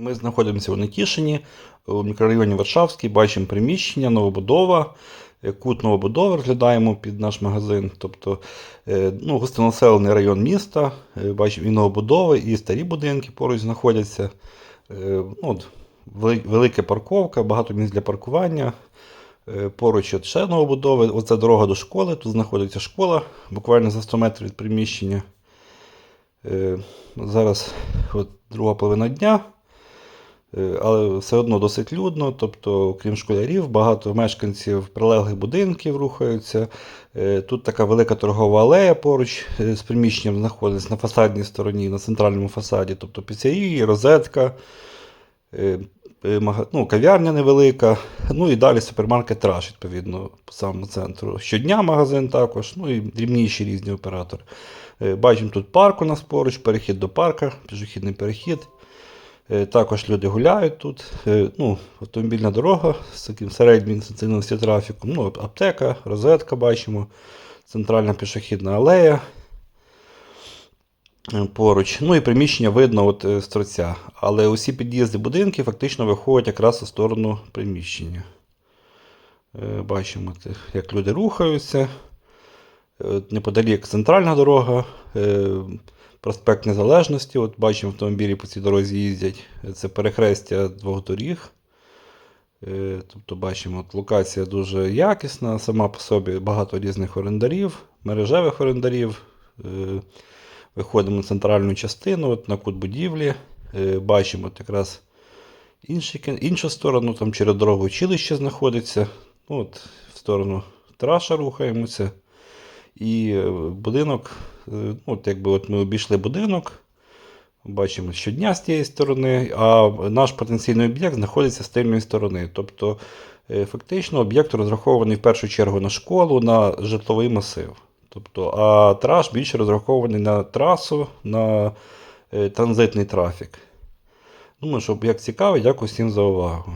Ми знаходимося у Нетішині, у мікрорайоні Варшавський, бачимо приміщення, новобудова, е, кут новобудови розглядаємо під наш магазин. Тобто е, ну, густонаселений район міста, е, бачимо і новобудови, і старі будинки поруч знаходяться. Ну, от, велика парковка, багато місць для паркування. Поруч от ще новобудови. Оце дорога до школи. Тут знаходиться школа, буквально за 100 метрів від приміщення. Зараз от, друга половина дня. Е, Але все одно досить людно, тобто, крім школярів, багато мешканців прилеглих будинків рухаються. Е, Тут така велика торгова алея поруч е, з приміщенням знаходиться на фасадній стороні, на центральному фасаді, тобто піцерії, розетка, ну, кав'ярня невелика, ну і далі супермаркет Раш, відповідно, по самому центру. Щодня магазин також, ну і дрібніші різні оператори. Бачимо тут парк у нас поруч, перехід до парка, пішохідний перехід. Е, Також люди гуляють тут. Е, Ну, автомобільна дорога з таким середнім інтенсивністю трафіку. Ну, аптека, розетка бачимо, центральна пішохідна алея е, поруч. Ну і приміщення видно от, з торця. Але усі під'їзди будинків фактично виходять якраз у сторону приміщення. Бачимо, як люди рухаються. Неподалік центральна дорога, проспект Незалежності. От бачимо, автомобілі по цій дорозі їздять. Це перехрестя двох доріг. Е, Тобто бачимо, от локація дуже якісна, сама по собі багато різних орендарів, мережевих орендарів. Е, Виходимо на центральну частину, от на кут будівлі. Е, Бачимо якраз інший, іншу сторону, там через дорогу училище знаходиться. Ну, от, в сторону траша рухаємося. І будинок, от якби от ми обійшли будинок, бачимо щодня з тієї сторони, а наш потенційний об'єкт знаходиться з тильної сторони. Тобто, е, фактично, об'єкт розрахований в першу чергу на школу, на житловий масив. Тобто, а траш більше розрахований на трасу, на е, транзитний трафік. Думаю, що об'єкт цікавий, дякую всім за увагу.